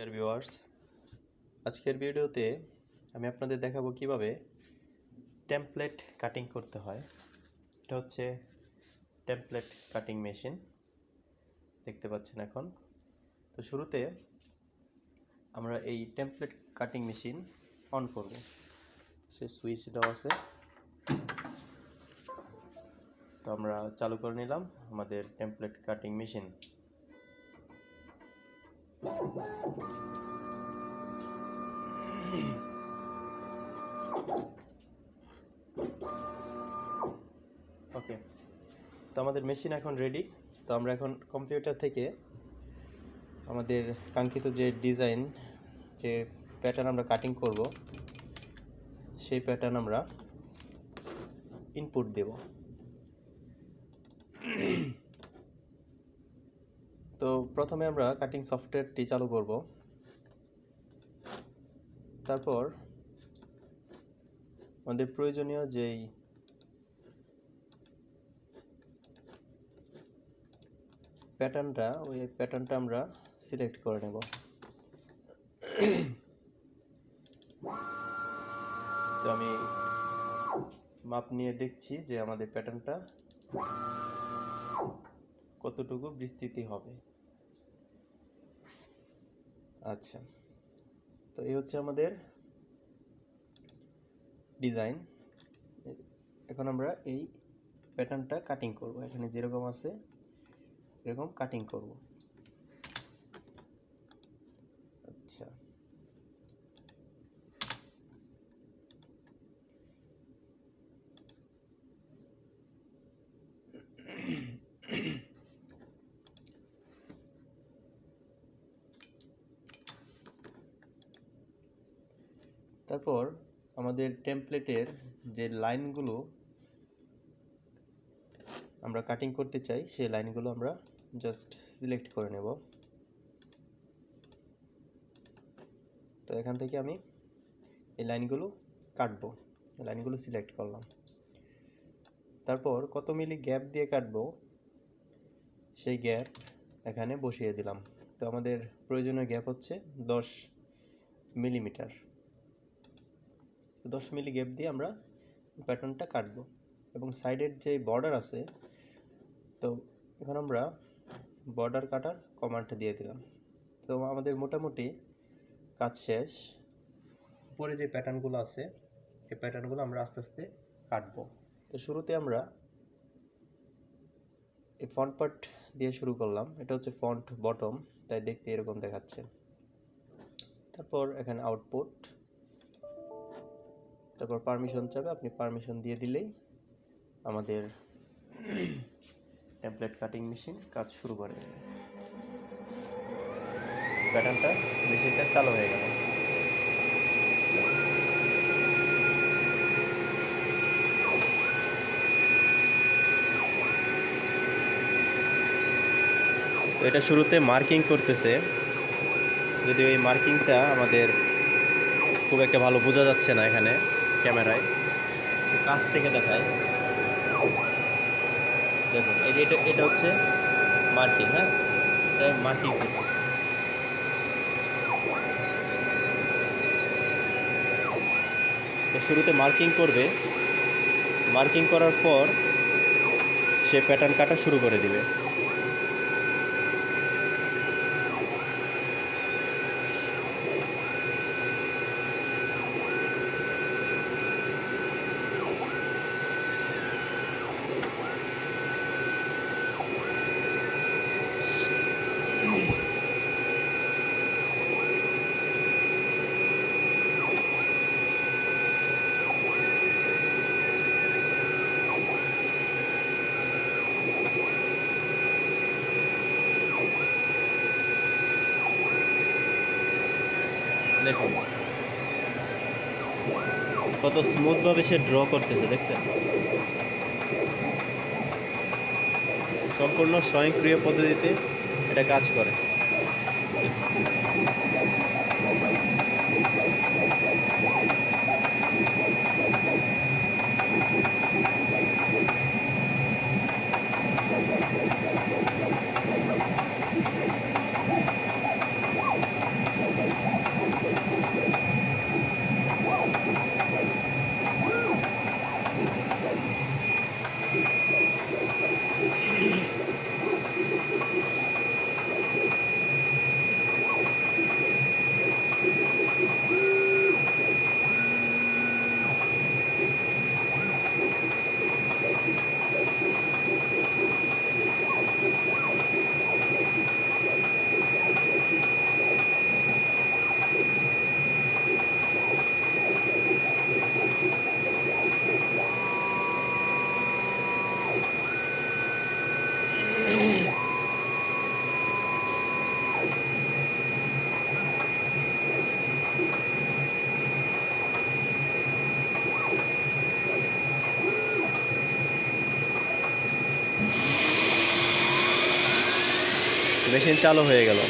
Dear viewers আজকের ভিডিওতে আমি আপনাদের দেখাবো কীভাবে টেমপ্লেট কাটিং করতে হয়। এটা হচ্ছে টেমপ্লেট কাটিং মেশিন দেখতে পাচ্ছেন এখন। তো শুরুতে আমরা এই টেমপ্লেট কাটিং মেশিন অন করব। সে সুইচ দেওয়া আছে। তো আমরা চালু করে নিলাম আমাদের টেমপ্লেট কাটিং মেশিন ওকে তো আমাদের মেশিন এখন রেডি তো আমরা এখন কম্পিউটার থেকে আমাদের কাঙ্ক্ষিত যে ডিজাইন যে প্যাটার্ন আমরা কাটিং করব, সেই প্যাটার্ন আমরা ইনপুট দেব। তো প্রথমে আমরা কাটিং সফটওয়্যারটি চালু করব। তারপর আমাদের প্রয়োজনীয় যেই প্যাটার্নটা, ওই প্যাটার্নটা আমরা সিলেক্ট করে নেব। তো আমি মাপ নিয়ে দেখছি যে আমাদের প্যাটার্নটা কতটুকু বিস্তৃতি হবে। আচ্ছা। তো এই হচ্ছে আমাদের ডিজাইন এখন আমরা এই প্যাটার্নটা কাটিং করব। এখানে যেরকম আছে, এরকম কাটিং করব। আচ্ছা। তারপর আমাদের টেমপ্লেটের যে লাইনগুলো আমরা কাটিং করতে চাই, সেই লাইনগুলো আমরা জাস্ট সিলেক্ট করে নেব। তো এখান থেকে আমি এই লাইনগুলো কাটবো। লাইনগুলো সিলেক্ট করলাম। তারপর কত মিলি গ্যাপ দিয়ে কাটবো, সেই গ্যাপ এখানে বসিয়ে দিলাম। তো আমাদের প্রয়োজনীয় গ্যাপ হচ্ছে দশ মিলিমিটার। দশ মিলি গ্যাপ দিয়ে আমরা প্যাটার্নটা কাটবো। এবং সাইডের যে বর্ডার আছে, তো এখন আমরা বর্ডার কাটার কমান্ড দিয়ে দিলাম। তো আমাদের মোটামুটি কাজ শেষ। উপরে যে প্যাটার্নগুলো আছে, এই প্যাটার্নগুলো আমরা আস্তে আস্তে কাটবো। তো শুরুতে আমরা এই ফন্ট পার্ট দিয়ে শুরু করলাম। এটা হচ্ছে ফন্ট বটম তাই দেখতে এরকম দেখাচ্ছে। তারপর এখানে আউটপুট তারপর পারমিশন চাবে, আপনি পারমিশন দিয়ে দিলেই আমাদের টেমপ্লেট কাটিং মেশিন কাজ শুরু করে। প্যাটার্নটা মেশিনটা চালু হয়ে গেল। এটা শুরুতে মার্কিং করতেছে। যদিও এই মার্কিংটা আমাদের খুব একটা ভালো বোঝা যাচ্ছে না এখানে। ক্যামেরায়। কাছ থেকে দেখায় দেখুন, এই যে এটা এটা হচ্ছে মার্কিং হ্যাঁ? এটা করতেছে তো শুরুতে মার্কিং করবে। মার্কিং করার পর সে প্যাটার্ন কাটা শুরু করে দিবে। দেখুন কত স্মুথভাবে সে ড্র করতেছে দেখছেন? সম্পূর্ণ স্বয়ংক্রিয় পদ্ধতিতে এটা কাজ করে। মেশিন চালু হয়ে গেল